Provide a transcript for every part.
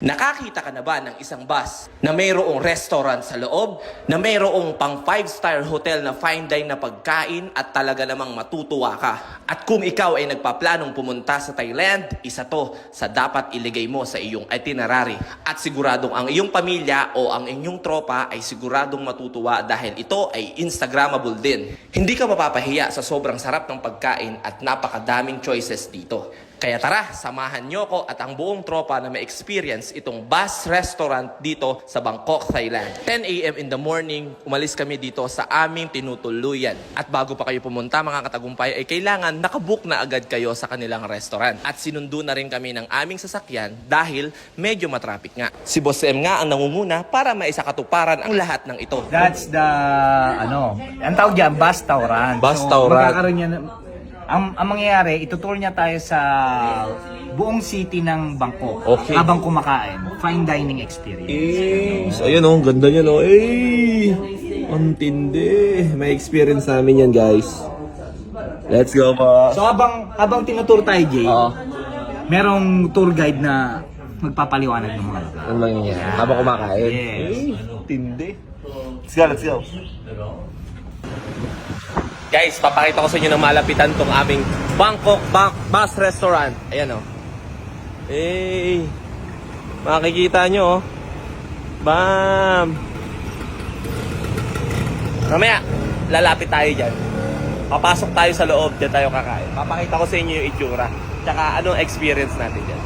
Nakakita ka na ba ng isang bus na mayroong restaurant sa loob, na mayroong pang 5-star hotel na fine dine na pagkain at talaga namang matutuwa ka? At kung ikaw ay nagpaplanong pumunta sa Thailand, isa to sa dapat iligay mo sa iyong itinerary. At siguradong ang iyong pamilya o ang inyong tropa ay siguradong matutuwa dahil ito ay Instagrammable din. Hindi ka mapapahiya sa sobrang sarap ng pagkain at napakadaming choices dito. Kaya tara, samahan nyo ko at ang buong tropa na may experience itong bus restaurant dito sa Bangkok, Thailand. 10 a.m. in the morning, umalis kami dito sa aming tinutuluyan. At bago pa kayo pumunta mga katagumpay, ay kailangan nakabook na agad kayo sa kanilang restaurant. At sinundo na rin kami ng aming sasakyan dahil medyo matraffic nga. Si Boss M nga ang nangunguna para maisakatuparan ang lahat ng ito. That's the, ano, ang tawag dyan, Bastauran. Bastauran. So, magkakaroon yan, ang, ang mangyayari, itutour niya tayo sa buong city ng Bangkok Okay. habang kumakain. Fine dining experience. Eh, ayun oh, ang ganda niya no. Eh, ang tindi. May experience namin yan, guys. Let's go pa. So habang habang tinutour tayo, Jay, Oo. merong tour guide na magpapaliwanag ng mga lugar. Ano mangyayari? Habang kumakain. Yes. Eh, tindi. Let's go, let's go. Guys, papakita ko sa inyo ng malapitan tong aming Bangkok Bank Bus Restaurant. Ayan. Oh. Eh, makikita nyo oh. Bam! Mamaya, lalapit tayo dyan. Papasok tayo sa loob, dyan tayo kakain. Papakita ko sa inyo yung itsura. Tsaka anong experience natin dyan.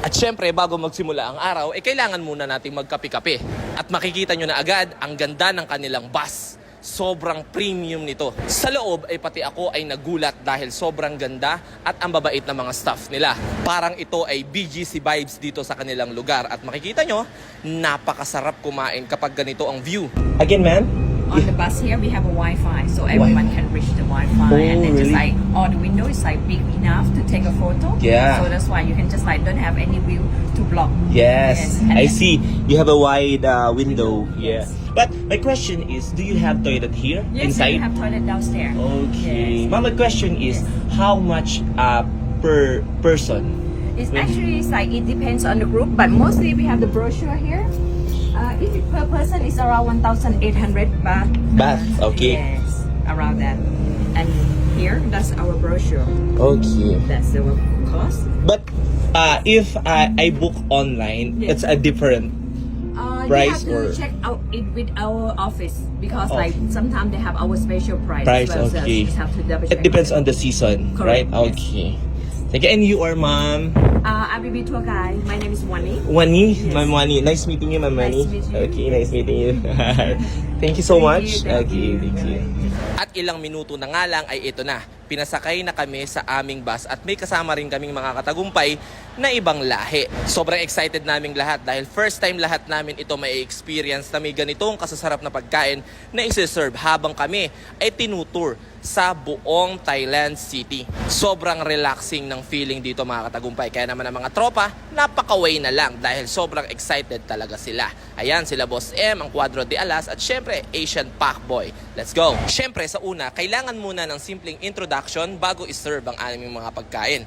At syempre, bago magsimula ang araw, eh kailangan muna nating magkape-kape. At makikita nyo na agad ang ganda ng kanilang bus. Sobrang premium nito. Sa loob ay pati ako ay nagulat dahil sobrang ganda at ang babait na mga staff nila. Parang ito ay BGC vibes dito sa kanilang lugar. At makikita nyo, napakasarap kumain kapag ganito ang view. Again, man? On the bus here, we have a Wi-Fi, so everyone can reach the Wi-Fi, Oh, and then just really? like all the window is like big enough to take a photo. Yeah. So that's why you can just like don't have any view to block. Yes, and I see. You have a wide uh, window. Yes. But my question is, do you have toilet here Yes, inside? you have toilet downstairs. Okay. Yes. Mama, question is, how much uh, per person? It's actually it's like it depends on the group, but mostly we have the brochure here. Uh, each per person is around 1,800 baht. Baht, okay. Yes, around that. And here, that's our brochure. Okay. That's the cost. But uh, if I, I book online, Yes. it's a different. Uh, Price you have to or- check out it with our office because Oh. like sometimes they have our special price. Price, as well, so okay. just have to double It check. depends on the season, right? Correct, yes. Okay. Thank you. And you are ma'am? Uh, I will be tour guide. My name is Wani. Wani? Yes. Ma'am Wani. Nice meeting you, Ma'am Nice Wani. to meet you. Okay, nice meeting you. thank you so Thank much. you, thank okay, you. thank you. At ilang minuto na nga lang ay ito na. Pinasakay na kami sa aming bus at may kasama rin kaming mga katagumpay na ibang lahi. Sobrang excited naming lahat dahil first time lahat namin ito may experience na may ganitong kasasarap na pagkain na isi-serve habang kami ay tinutour sa buong Thailand City. Sobrang relaxing ng feeling dito mga katagumpay. Kaya naman ang mga tropa, napakaway na lang dahil sobrang excited talaga sila. Ayan, sila Boss M, ang Quadro de Alas at syempre Asian Pac Boy. Let's go! Syempre sa una, kailangan muna ng simpleng introduction bago iserve ang aming mga pagkain.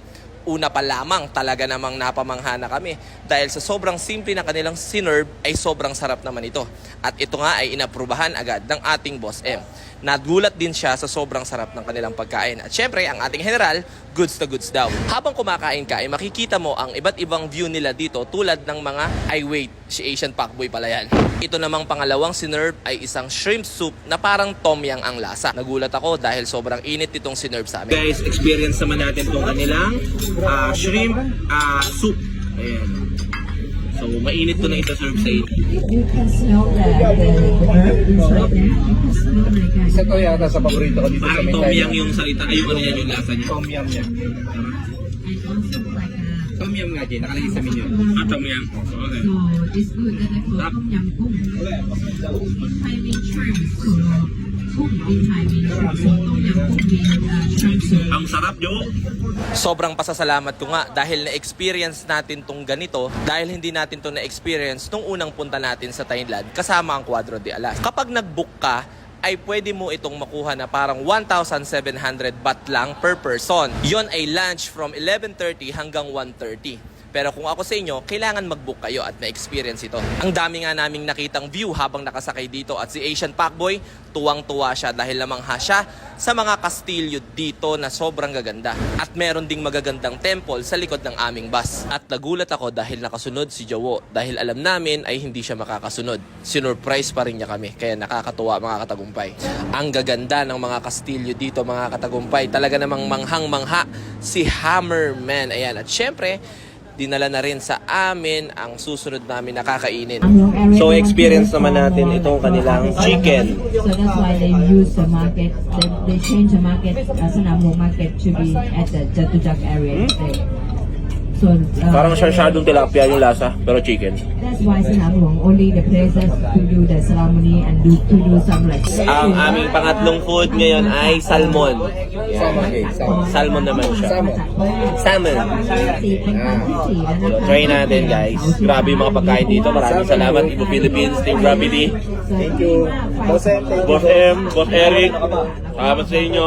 Una pa lamang talaga namang napamangha na kami dahil sa sobrang simple na kanilang sinerve ay sobrang sarap naman ito. At ito nga ay inaprubahan agad ng ating Boss M. Nagulat din siya sa sobrang sarap ng kanilang pagkain. At syempre, ang ating general, goods to goods daw. Habang kumakain ka, ay makikita mo ang iba't ibang view nila dito tulad ng mga, ay wait, si Asian Pakboy pala yan. Ito namang pangalawang sinerve ay isang shrimp soup na parang tom yang ang lasa. Nagulat ako dahil sobrang init itong sinerve sa amin. Guys, experience naman natin itong kanilang ah, shrimp ah, soup. Ayan. So, mainit to na ito-serve sa inyo. You can smell a Isa to yata sa paborito ko dito sa Parang tom Thailand. yang yung salita. Ayun, ano yan yung lasa niya. Tom yum yan. Tom yum nga, Jay. Nakalagay sa menu. Ah, tom yang. Okay. So it's good that I put. Tom Yum Goong in Thai mean Ang sarap, Jo! Sobrang pasasalamat ko nga dahil na-experience natin tong ganito dahil hindi natin to na-experience nung unang punta natin sa Thailand kasama ang Quadro de Alas. Kapag nag-book ka, ay pwede mo itong makuha na parang 1,700 baht lang per person. Yon ay lunch from 11.30 hanggang 1.30. Pero kung ako sa inyo, kailangan mag-book kayo at ma-experience ito. Ang dami nga naming nakitang view habang nakasakay dito at si Asian Packboy, tuwang-tuwa siya dahil lamangha siya sa mga kastilyo dito na sobrang gaganda. At meron ding magagandang temple sa likod ng aming bus. At nagulat ako dahil nakasunod si Jowo dahil alam namin ay hindi siya makakasunod. Sinurprise pa rin niya kami kaya nakakatuwa mga katagumpay. Ang gaganda ng mga kastilyo dito mga katagumpay. Talaga namang manghang-mangha si Hammerman. Ayan. At syempre, dinala na rin sa amin ang susunod namin na kakainin. So, experience naman natin itong kanilang chicken. So that's why they use the market. They, they change the market, uh, Sanamo market to be at the Jatujak area instead. So uh, Parang syadong tilapia yung lasa, pero chicken. that's why Sanamo only the places to do the ceremony and do to do some like. Ang aming pangatlong food ngayon ay salmon. Yan. Salmon naman siya. Salmon. So, try natin guys. Grabe yung mga pagkain dito. Maraming salamat Ibo Philippines, Team Gravity. Thank you. Boss M, Boss Eric. Salamat sa inyo.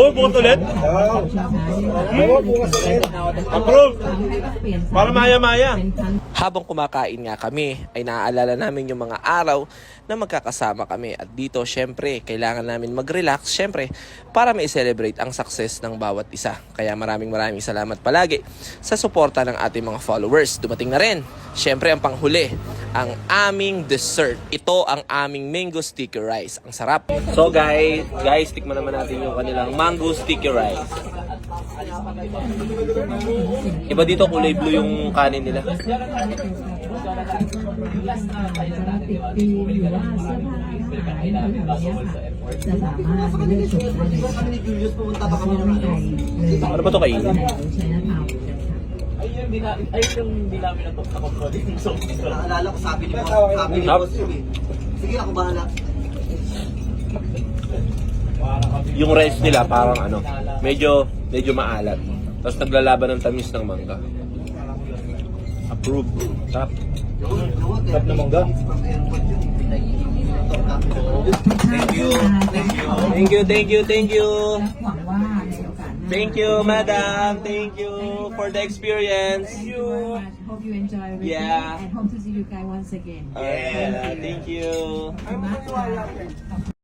Oh, bukas ulit? Approve. Para maya-maya. Habang kumakain nga kami, ay naaalala namin yung mga araw na magkakasama kami. At dito, syempre, kailangan namin mag-relax, syempre, para ma-celebrate ang success ng bawat isa. Kaya maraming maraming salamat palagi sa suporta ng ating mga followers. Dumating na rin, syempre, ang panghuli, ang aming dessert. Ito ang aming mango sticky rice. Ang sarap. So guys, guys, tikman naman natin yung kanilang mango sticky rice. Iba dito kulay blue yung kanin nila. Ano ba to kainin? Naalala ko sabi ni Boss, sabi ni Up. Boss yun eh. Sige ako bahala. Yung rice nila parang ano, medyo medyo maalat. Tapos naglalaban ng tamis ng mangga. Approve. Tap. Tap na mangga. Thank you. Thank you. Thank you, thank you, thank you. Thank you, madam. Thank you for the experience. Hope you enjoy everything Yeah. and hope to see you guys once again. Yeah, thank you. Thank you.